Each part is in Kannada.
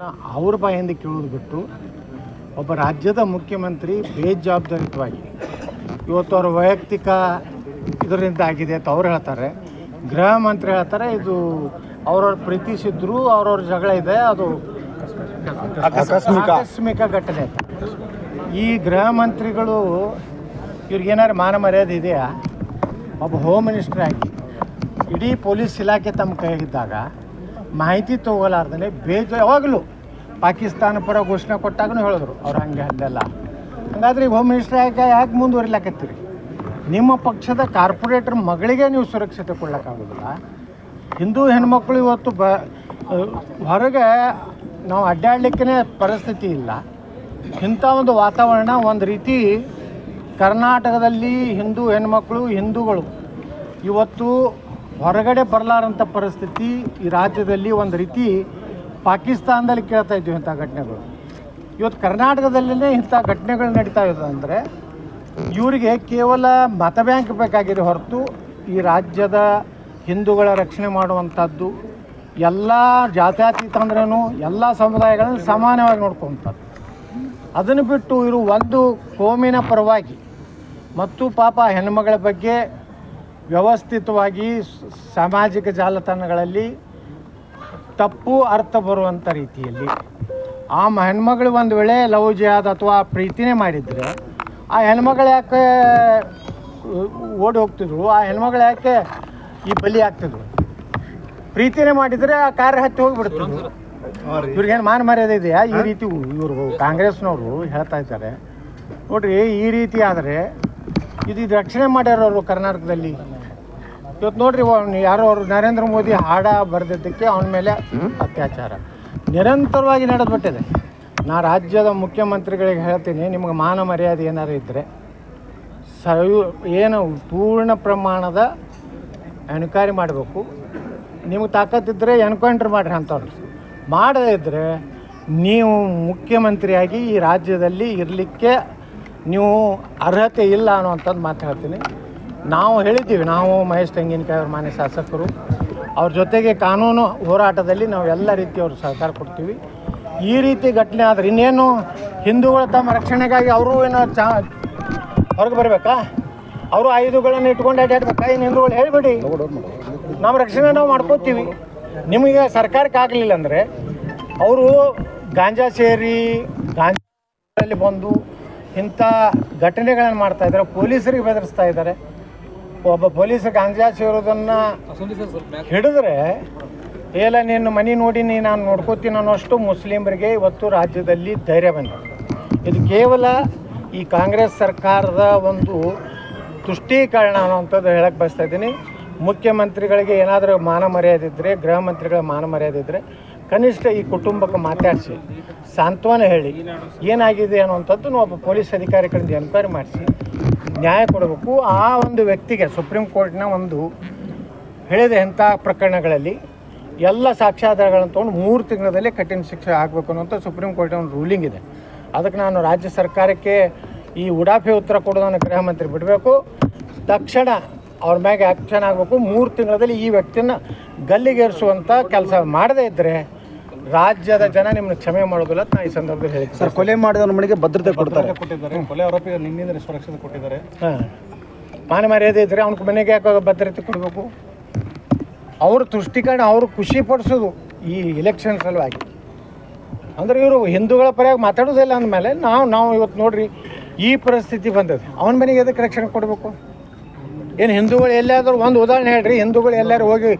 ನಾ- ಅವ್ರ ಬಾಯಿಂದ ಕೇಳೋದು ಬಿಟ್ಟು ಒಬ್ಬ ರಾಜ್ಯದ ಮುಖ್ಯಮಂತ್ರಿ ಬೇಜವಾಬ್ದಾರಿತವಾಗಿ ಇವತ್ತು ಅವ್ರ ವೈಯಕ್ತಿಕ ಇದರಿಂದ ಆಗಿದೆ ಅಂತ ಅವ್ರು ಹೇಳ್ತಾರೆ. ಗೃಹ ಮಂತ್ರಿ ಹೇಳ್ತಾರೆ ಇದು ಅವ್ರವ್ರ ಪ್ರೀತಿಸಿದ್ರು ಅವ್ರವ್ರ ಜಗಳ ಇದೆ ಅದು ಆಕಸ್ಮಿಕ. ಘಟನೆ. ಈ ಗೃಹ ಮಂತ್ರಿಗಳು ಇವ್ರಿಗೇನಾದ್ರು ಮಾನ ಮರ್ಯಾದೆ ಇದೆಯಾ? ಒಬ್ಬ ಹೋಮ್ ಮಿನಿಸ್ಟರ್ ಆಗಿ ಇಡೀ ಪೊಲೀಸ್ ಇಲಾಖೆ ತಮ್ಮ ಕೈಗಿದ್ದಾಗ ಮಾಹಿತಿ ತಗೋಲಾರ್ದಲೆ ಬೇಜ ಯಾವಾಗಲೂ ಪಾಕಿಸ್ತಾನ ಪರ ಘೋಷಣೆ ಕೊಟ್ಟಾಗೂ ಹೇಳಿದ್ರು. ಅವ್ರು ಹಂಗೆ ಅಲ್ಲೆಲ್ಲ ಹಂಗಾದ್ರೆ ಈಗ ಹೋಮ್ ಮಿನಿಸ್ಟರ್ ಆಗಿ ಯಾಕೆ ಮುಂದುವರಿಲಾಕತ್ತೀರಿ? ನಿಮ್ಮ ಪಕ್ಷದ ಕಾರ್ಪೊರೇಟರ್ ಮಗಳಿಗೆ ನೀವು ಸುರಕ್ಷತೆ ಕೊಡ್ಲಿಕ್ಕಾಗೋದಿಲ್ಲ. ಹಿಂದೂ ಹೆಣ್ಮಕ್ಳು ಇವತ್ತು ಬ ಹೊರಗೆ ನಾವು ಅಡ್ಡಾಡಲಿಕ್ಕೇ ಪರಿಸ್ಥಿತಿ ಇಲ್ಲ. ಇಂಥ ಒಂದು ವಾತಾವರಣ ಒಂದು ರೀತಿ ಕರ್ನಾಟಕದಲ್ಲಿ ಹಿಂದೂ ಹೆಣ್ಮಕ್ಳು, ಹಿಂದೂಗಳು ಇವತ್ತು ಹೊರಗಡೆ ಬರಲಾರಂಥ ಪರಿಸ್ಥಿತಿ ಈ ರಾಜ್ಯದಲ್ಲಿ ಒಂದು ರೀತಿ ಪಾಕಿಸ್ತಾನದಲ್ಲಿ ಕೇಳ್ತಾ ಇದ್ದೀವಿ ಇಂಥ ಘಟನೆಗಳು. ಇವತ್ತು ಕರ್ನಾಟಕದಲ್ಲೇ ಇಂಥ ಘಟನೆಗಳು ನಡೀತಾ ಇದೆ ಅಂದರೆ ಇವರಿಗೆ ಕೇವಲ ಮತ ಬ್ಯಾಂಕ್ ಬೇಕಾಗಿದೆ ಹೊರತು ಈ ರಾಜ್ಯದ ಹಿಂದೂಗಳ ರಕ್ಷಣೆ ಮಾಡುವಂಥದ್ದು, ಎಲ್ಲ ಜಾತ್ಯತೀತ ಅಂದ್ರೂ ಎಲ್ಲ ಸಮುದಾಯಗಳನ್ನು ಸಮಾನವಾಗಿ ನೋಡ್ಕೊಂಥದ್ದು ಅದನ್ನು ಬಿಟ್ಟು ಇವರು ಒಂದು ಕೋಮಿನ ಪರವಾಗಿ ಮತ್ತು ಪಾಪ ಹೆಣ್ಮಗಳ ಬಗ್ಗೆ ವ್ಯವಸ್ಥಿತವಾಗಿ ಸಾಮಾಜಿಕ ಜಾಲತಾಣಗಳಲ್ಲಿ ತಪ್ಪು ಅರ್ಥ ಬರುವಂಥ ರೀತಿಯಲ್ಲಿ ಆ ಹೆಣ್ಮಗಳು ಒಂದು ವೇಳೆ ಲವ್ ಜಿಹಾದ್ ಅಥವಾ ಪ್ರೀತಿನೇ ಮಾಡಿದರೆ ಆ ಹೆಣ್ಮಗಳು ಯಾಕೆ ಓಡಿ ಹೋಗ್ತಿದ್ರು? ಆ ಹೆಣ್ಮಗಳು ಯಾಕೆ ಈ ಬಲಿ ಆಗ್ತಿದ್ರು ಪ್ರೀತಿನೇ ಮಾಡಿದರೆ ಆ ಕಾರ್ಯ ಹತ್ತಿ ಹೋಗಿಬಿಡ್ತಿದ್ರು ಇವ್ರಿಗೇನು ಮಾನ ಮರ್ಯಾದೆ ಇದೆಯಾ? ಈ ರೀತಿ ಇವರು ಕಾಂಗ್ರೆಸ್ನವರು ಹೇಳ್ತಾ ಇದ್ದಾರೆ. ನೋಡ್ರಿ ಈ ರೀತಿ ಆದರೆ ಇದು ಇದು ರಕ್ಷಣೆ ಮಾಡ್ಯಾರವರು ಕರ್ನಾಟಕದಲ್ಲಿ. ಇವತ್ತು ನೋಡ್ರಿ ಯಾರೋ ಅವರು ನರೇಂದ್ರ ಮೋದಿ ಹಾಡ ಬರೆದಿದ್ದಕ್ಕೆ ಅವನ ಮೇಲೆ ಅತ್ಯಾಚಾರ. ನಿರಂತರವಾಗಿ ನಡೆದ್ಬಿಟ್ಟಿದೆ. ನಾ ರಾಜ್ಯದ ಮುಖ್ಯಮಂತ್ರಿಗಳಿಗೆ ಹೇಳ್ತೀನಿ ನಿಮ್ಗೆ ಮಾನ ಮರ್ಯಾದೆ ಏನಾರು ಇದ್ದರೆ ಸಯು ಏನು ಪೂರ್ಣ ಪ್ರಮಾಣದ ಎನ್ಕ್ವೈರಿ ಮಾಡಬೇಕು. ನಿಮ್ಗೆ ತಾಕತ್ತಿದ್ದರೆ ಎನ್ಕೌಂಟ್ರ್ ಮಾಡಿರಿ ಅಂತವ್ರು. ಮಾಡದೇ ಇದ್ದರೆ ನೀವು ಮುಖ್ಯಮಂತ್ರಿಯಾಗಿ ಈ ರಾಜ್ಯದಲ್ಲಿ ಇರಲಿಕ್ಕೆ ನೀವು ಅರ್ಹತೆ ಇಲ್ಲ ಅನ್ನುವಂಥದ್ದು ಮಾತು ಹೇಳ್ತೀನಿ. ನಾವು ಹೇಳಿದ್ದೀವಿ, ನಾವು ಮಹೇಶ್ ತೆಂಗಿನಕಾಯಿ ಅವ್ರ ಮಾನ್ಯ ಶಾಸಕರು. ಅವ್ರ ಜೊತೆಗೆ ಕಾನೂನು ಹೋರಾಟದಲ್ಲಿ ನಾವು ಎಲ್ಲ ರೀತಿಯವ್ರ ಸಹಕಾರ ಕೊಡ್ತೀವಿ. ಈ ರೀತಿ ಘಟನೆ ಆದರೆ ಇನ್ನೇನು ಹಿಂದೂಗಳ ತಮ್ಮ ರಕ್ಷಣೆಗಾಗಿ ಅವರು ಏನೋ ಚಾ ಹೊರಗೆ ಬರಬೇಕಾ? ಅವರು ಆಯುಧಗಳನ್ನು ಇಟ್ಕೊಂಡು ಅಡ್ಡಾಡ್ಬೇಕಾ ಏನು ಹಿಂದೂಗಳು ಹೇಳಿಬಿಡಿ. ನಮ್ಮ ರಕ್ಷಣೆ ನಾವು ಮಾಡ್ಕೋತೀವಿ. ನಿಮಗೆ ಸರ್ಕಾರಕ್ಕೆ ಆಗಲಿಲ್ಲ ಅಂದರೆ ಅವರು ಗಾಂಜಾ ಸೇರಿ ಗಾಂಜಾದಲ್ಲಿ ಬಂದು ಇಂಥ ಘಟನೆಗಳನ್ನು ಮಾಡ್ತಾ ಇದ್ದಾರೆ, ಪೊಲೀಸರಿಗೆ ಬೆದರಿಸ್ತಾ ಇದ್ದಾರೆ. ಒಬ್ಬ ಪೊಲೀಸ್ ಗಾಂಜಾ ಸೇರೋದನ್ನು ಹಿಡಿದ್ರೆ ಎಲ್ಲ ನಿನ್ನ ಮನೆ ನೋಡಿ ನೀ ನಾನು ನೋಡ್ಕೋತೀನಿ ಅನ್ನೋಷ್ಟು ಮುಸ್ಲಿಮರಿಗೆ ಇವತ್ತು ರಾಜ್ಯದಲ್ಲಿ ಧೈರ್ಯ ಬಂದಿದೆ ಇದು ಕೇವಲ ಈ ಕಾಂಗ್ರೆಸ್ ಸರ್ಕಾರದ ಒಂದು ತುಷ್ಟೀಕರಣ ಅನ್ನೋಂಥದ್ದು ಹೇಳಕ್ಕೆ ಬಯಸ್ತಾ ಇದ್ದೀನಿ. ಮುಖ್ಯಮಂತ್ರಿಗಳಿಗೆ ಏನಾದರೂ ಮಾನ ಮರ್ಯಾದೆ ಇದ್ದರೆ ಗೃಹ ಮಂತ್ರಿಗಳ ಮಾನ ಮರ್ಯಾದೆ ಇದ್ದರೆ ಕನಿಷ್ಠ ಈ ಕುಟುಂಬಕ್ಕೆ ಮಾತಾಡಿಸಿ ಸಾಂತ್ವನ ಹೇಳಿ ಏನಾಗಿದೆ ಅನ್ನುವಂಥದ್ದು ಒಬ್ಬ ಪೊಲೀಸ್ ಅಧಿಕಾರಿಗಳಿಂದ ಎನ್ಕ್ವೈರಿ ಮಾಡಿಸಿ ನ್ಯಾಯ ಕೊಡಬೇಕು. ಆ ಒಂದು ವ್ಯಕ್ತಿಗೆ ಸುಪ್ರೀಂ ಕೋರ್ಟ್ನ ಒಂದು ಹೇಳಿದ ಎಂಥ ಪ್ರಕರಣಗಳಲ್ಲಿ ಎಲ್ಲ ಸಾಕ್ಷ್ಯಾಧಾರಗಳನ್ನು ತೊಗೊಂಡು ಮೂರು ತಿಂಗಳಲ್ಲಿ ಕಠಿಣ ಶಿಕ್ಷೆ ಆಗಬೇಕು ಅನ್ನೋಂಥ ಸುಪ್ರೀಂ ಕೋರ್ಟ್ ಒಂದು ರೂಲಿಂಗ್ ಇದೆ. ಅದಕ್ಕೆ ನಾನು ರಾಜ್ಯ ಸರ್ಕಾರಕ್ಕೆ ಈ ಉಡಾಫೆ ಉತ್ತರ ಕೊಡೋದನ್ನು ಗೃಹ ಮಂತ್ರಿ ಬಿಡಬೇಕು. ತಕ್ಷಣ ಅವ್ರ ಮ್ಯಾಗೆ ಆ್ಯಕ್ಷನ್ ಆಗಬೇಕು. ಮೂರು ತಿಂಗಳಲ್ಲಿ ಈ ವ್ಯಕ್ತಿನ ಗಲ್ಲಿಗೇರಿಸುವಂಥ ಕೆಲಸ ಮಾಡದೇ ಇದ್ದರೆ ರಾಜ್ಯದ ಜನ ನಿಮ್ಮನ್ನ ಕ್ಷಮೆ ಮಾಡೋದಿಲ್ಲ ಅಂತ ನಾ ಈ ಸಂದರ್ಭದಲ್ಲಿ ಹೇಳಿ ಸರ್ ಕೊಲೆ ಮಾಡಿದವನ ಮನೆಗೆ ಭದ್ರತೆ ಕೊಡ್ತಾರೆ. ಕೊಟ್ಟಿದ್ದಾರೆ. ಕೊಲೆ ಆರೋಪಿ ನಿನ್ನಿಂದ ಸುರಕ್ಷತೆ ಕೊಟ್ಟಿದ್ದಾರೆ. ಹಾಂ. ಮಾನ ಮರ್ಯಾದೆ ಇದ್ದರೆ ಅವ್ನ ಮನೆಗೆ ಯಾಕೆ ಭದ್ರತೆ ಕೊಡಬೇಕು? ಅವ್ರ ತುಷ್ಟೀಕರಣ ಅವರು ಖುಷಿ ಪಡಿಸೋದು ಈ ಇಲೆಕ್ಷನ್ ಸಲುವಾಗಿ. ಅಂದ್ರೆ ಇವರು ಹಿಂದೂಗಳ ಪರವಾಗಿ ಮಾತಾಡೋದಿಲ್ಲ ಅಂದಮೇಲೆ ನಾವು ನಾವು ಇವತ್ತು ನೋಡ್ರಿ ಈ ಪರಿಸ್ಥಿತಿ ಬಂದದೆ. ಅವನ ಮನೆಗೆ ಎದಕ್ಕೆ ರಕ್ಷಣೆ ಕೊಡಬೇಕು? ಏನು ಹಿಂದೂಗಳು ಎಲ್ಲಾದರೂ ಒಂದು ಉದಾಹರಣೆ ಹೇಳ್ರಿ ಹಿಂದೂಗಳು ಎಲ್ಲರೂ ಹೋಗಿ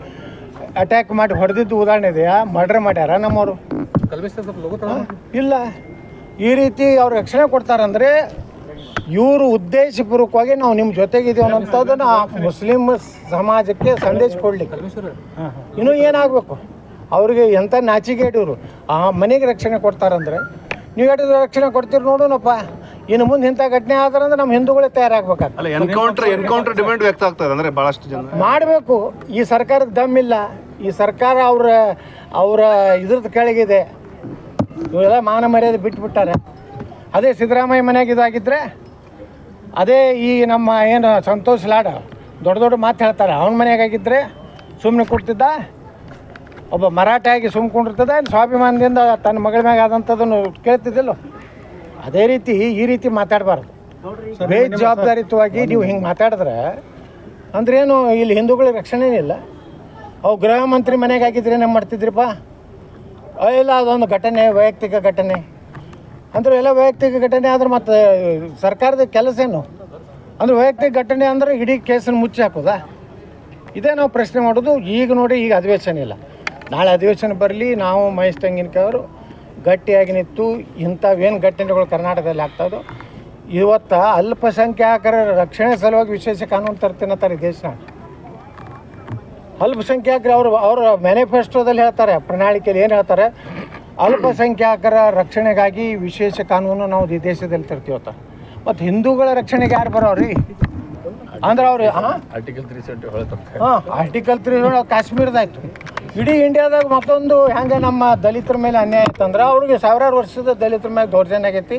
ಅಟ್ಯಾಕ್ ಮಾಡಿ ಹೊಡೆದಿದ್ದು ಉದಾಹರಣೆ ಇದೆಯಾ? ಮರ್ಡರ್ ಮಾಡ್ಯಾರ ನಮ್ಮವರು? ಇಲ್ಲ. ಈ ರೀತಿ ಅವ್ರು ರಕ್ಷಣೆ ಕೊಡ್ತಾರಂದ್ರೆ ಇವರು ಉದ್ದೇಶಪೂರ್ವಕವಾಗಿ ನಾವು ನಿಮ್ಮ ಜೊತೆಗಿದ್ದೀವಿ ಅನ್ನೋಂಥದ್ದನ್ನು ಮುಸ್ಲಿಂ ಸಮಾಜಕ್ಕೆ ಸಂದೇಶ ಕೊಡ್ಲಿಕ್ಕೆ. ಇನ್ನೂ ಏನಾಗಬೇಕು? ಅವ್ರಿಗೆ ಎಂಥ ನಾಚಿಗೇಟ್ ಇವರು ಆ ಮನೆಗೆ ರಕ್ಷಣೆ ಕೊಡ್ತಾರಂದ್ರೆ? ನೀವು ಹೇಳಿದ್ರೆ ರಕ್ಷಣೆ ಕೊಡ್ತೀರಿ ನೋಡೋಣಪ್ಪ. ಇನ್ನು ಮುಂದೆ ಇಂಥ ಘಟನೆ ಆದ್ರಂದ್ರೆ ನಮ್ಮ ಹಿಂದೂಗಳೇ ತಯಾರಾಗ್ಬೇಕಾಗ್ತದೆ. ಅಲ್ಲ ಎನ್ಕೌಂಟರ್ ಎನ್ಕೌಂಟರ್ ಡಿಮ್ಯಾಂಡ್ ವ್ಯಕ್ತ ಆಗ್ತದೆ ಅಂದ್ರೆ ಬಹಳಷ್ಟು ಜನ. ಮಾಡಬೇಕು. ಈ ಸರ್ಕಾರದ ದಮ್ಮಿಲ್ಲ ಈ ಸರ್ಕಾರ ಅವರ ಅವರ ಇದ್ರದ್ದು ಕೆಳಗಿದೆ. ಇವೆಲ್ಲ ಮಾನ ಮರ್ಯಾದೆ ಬಿಟ್ಬಿಟ್ಟಾರೆ. ಅದೇ ಸಿದ್ದರಾಮಯ್ಯ ಮನೆಯಾಗ ಇದಾಗಿದ್ದರೆ ಅದೇ ಈ ನಮ್ಮ ಏನು ಸಂತೋಷ್ ಲಾಡ ದೊಡ್ಡ ದೊಡ್ಡ ಮಾತು ಹೇಳ್ತಾರೆ. ಅವನ ಮನೆಯಾಗಿದ್ದರೆ ಸುಮ್ಮನೆ ಕೊಡ್ತಿದ್ದ ಒಬ್ಬ ಮರಾಠಿಯಾಗಿ ಸುಮ್ಮನೆ ಕೊಂಡಿರ್ತದೆ ಸ್ವಾಭಿಮಾನದಿಂದ ತನ್ನ ಮಗಳ ಮ್ಯಾಗ ಆದಂಥದ್ದನ್ನು ಕೇಳ್ತಿದ್ದಿಲ್ಲ? ಅದೇ ರೀತಿ ಈ ರೀತಿ ಮಾತಾಡಬಾರ್ದು. ಬೇಜವಾಬ್ದಾರಿತವಾಗಿ ನೀವು ಹಿಂಗೆ ಮಾತಾಡಿದ್ರೆ ಅಂದ್ರೇನು ಇಲ್ಲಿ ಹಿಂದೂಗಳಿಗೆ ರಕ್ಷಣೆ ಇಲ್ಲ. ಅವು ಗೃಹ ಮಂತ್ರಿ ಮನೆಗೆ ಹಾಕಿದ್ರೆ ಏನು ಮಾಡ್ತಿದ್ರಿಪ್ಪ ಇಲ್ಲ ಅದೊಂದು ಘಟನೆ ವೈಯಕ್ತಿಕ ಘಟನೆ. ಅಂದ್ರೆ ಎಲ್ಲ ವೈಯಕ್ತಿಕ ಘಟನೆ ಆದ್ರೆ ಮತ್ತೆ ಸರ್ಕಾರದ ಕೆಲಸ ಏನು? ಅಂದ್ರೆ ವೈಯಕ್ತಿಕ ಘಟನೆ ಅಂದ್ರೆ ಇಡೀ ಕೇಸನ್ನು ಮುಚ್ಚಿ ಹಾಕೋದಾ? ಇದೇ ನಾವು ಪ್ರಶ್ನೆ ಮಾಡೋದು. ಈಗ ನೋಡಿ ಈಗ ಅಧಿವೇಶನ ಇಲ್ಲ. ನಾಳೆ ಅಧಿವೇಶನ ಬರಲಿ ನಾವು ಮಹೇಶ್ ತೆಂಗಿನಕಾಯವರು ಗಟ್ಟಿಯಾಗಿ ನಿಂತು ಇಂಥವೇನು ಘಟನೆಗಳು ಕರ್ನಾಟಕದಲ್ಲಿ ಆಗ್ತದೆ ಇವತ್ತು ಅಲ್ಪಸಂಖ್ಯಾತರ ರಕ್ಷಣೆ ಸಲುವಾಗಿ ವಿಶೇಷ ಕಾನೂನು ತರ್ತೀನತ್ತಾರೆ ಈ ದೇಶ. ಅಲ್ಪಸಂಖ್ಯಾತರು ಅವರು ಅವರ ಮ್ಯಾನಿಫೆಸ್ಟೋದಲ್ಲಿ ಹೇಳ್ತಾರೆ ಪ್ರಣಾಳಿಕೆಯಲ್ಲಿ ಏನು ಹೇಳ್ತಾರೆ? ಅಲ್ಪಸಂಖ್ಯಾತರ ರಕ್ಷಣೆಗಾಗಿ ವಿಶೇಷ ಕಾನೂನು ನಾವು ಈ ದೇಶದಲ್ಲಿ ತರ್ತೀವತ್ತ ಮತ್ತು ಹಿಂದೂಗಳ ರಕ್ಷಣೆಗೆ ಯಾರು ಬರೋರಿ? ಅಂದ್ರೆ ಅವ್ರಿಗೆ ಹಾಂ ಆರ್ಟಿಕಲ್ ತ್ರೀ ಸೆವೆಂಟಿ ಹಾಂ ಆರ್ಟಿಕಲ್ ತ್ರೀ ಕಾಶ್ಮೀರದಾಯ್ತು. ಇಡೀ ಇಂಡಿಯಾದಾಗ ಮತ್ತೊಂದು ಹೆಂಗೆ ನಮ್ಮ ದಲಿತರ ಮೇಲೆ ಅನ್ಯಾಯ ಆಯ್ತಂದ್ರೆ ಅವ್ರಿಗೆ ಸಾವಿರಾರು ವರ್ಷದ ದಲಿತರ ಮೇಲೆ ದೌರ್ಜನ್ಯ ಆಗೈತಿ.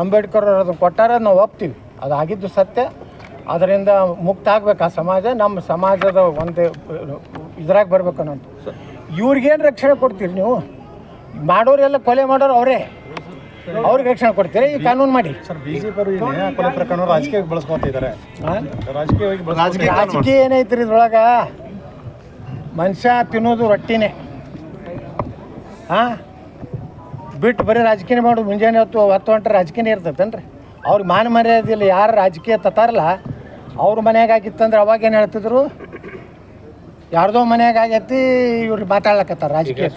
ಅಂಬೇಡ್ಕರ್ ಅವ್ರು ಅದನ್ನು ಕೊಟ್ಟಾರ ನಾವು ಒಪ್ತೀವಿ. ಅದು ಆಗಿದ್ದು ಸತ್ಯ. ಅದರಿಂದ ಮುಕ್ತ ಆಗ್ಬೇಕು ಆ ಸಮಾಜ. ನಮ್ಮ ಸಮಾಜದ ಒಂದು ಇದ್ರಾಗ ಬರ್ಬೇಕು ಅನ್ನೋದು. ಇವ್ರಿಗೇನು ರಕ್ಷಣೆ ಕೊಡ್ತೀರಿ ನೀವು? ಮಾಡೋರೆಲ್ಲ ಕೊಲೆ ಮಾಡೋರು ಅವರೇ. ಅವ್ರಿಗೆ ರಕ್ಷಣೆ ಕೊಡ್ತೀರಿ? ಈ ಕಾನೂನು ಮಾಡಿ. ಸರ್ ಬಿಜೆಪಿ ಅವರು ಈ ನ್ಯಾಯ ಕೊಲೆ ಪ್ರಕರಣ ರಾಜಕೀಯವಾಗಿ ಬಳಸ್ಕೊತಾ ಇದ್ದಾರೆ. ರಾಜಕೀಯವಾಗಿ ರಾಜಕೀಯ ಏನೈತಿ ರಾಜಕೀಯ ಏನೈತ್ರಿ ಇದ್ರೊಳಗ? ಮನುಷ್ಯ ತಿನ್ನೋದು ರೊಟ್ಟಿನೇ. ಹಾಂ? ಬಿಟ್ಟು ಬರೀ ರಾಜಕೀಯ ಮಾಡೋದು. ಮುಂಜಾನೆ ಹೊತ್ತು ಹತ್ತು ಗಂಟೆ ರಾಜಕೀಯ ಇರ್ತೈತೇನ್ರಿ? ಅವ್ರಿಗೆ ಮಾನ ಮರ್ಯಾದಿಲ್ಲ ಯಾರು ರಾಜಕೀಯ ತತ್ತಾರಲ್ಲ? ಅವ್ರ ಮನೆಯಾಗ ಆಗಿತ್ತಂದ್ರೆ ಅವಾಗ ಏನು ಹೇಳ್ತಿದ್ರು? ಯಾರ್ದೋ ಮನೆಯಾಗ ಆಗೈತಿ, ಇವ್ರು ಮಾತಾಡ್ಲಕತ್ತಾರ ರಾಜಕೀಯ